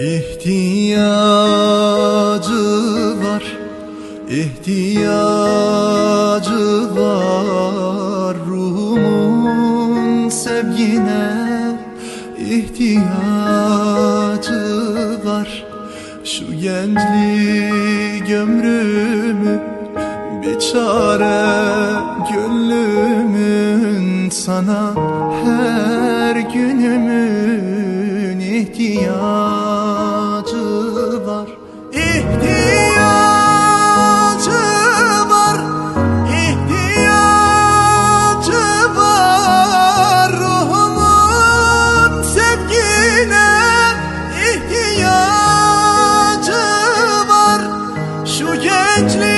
İhtiyacı var, ihtiyacı var ruhumun sevgine. İhtiyacı var Şu gençlik ömrümü bir çare gönlümün sana. Her günümün ihtiyacı Touch me.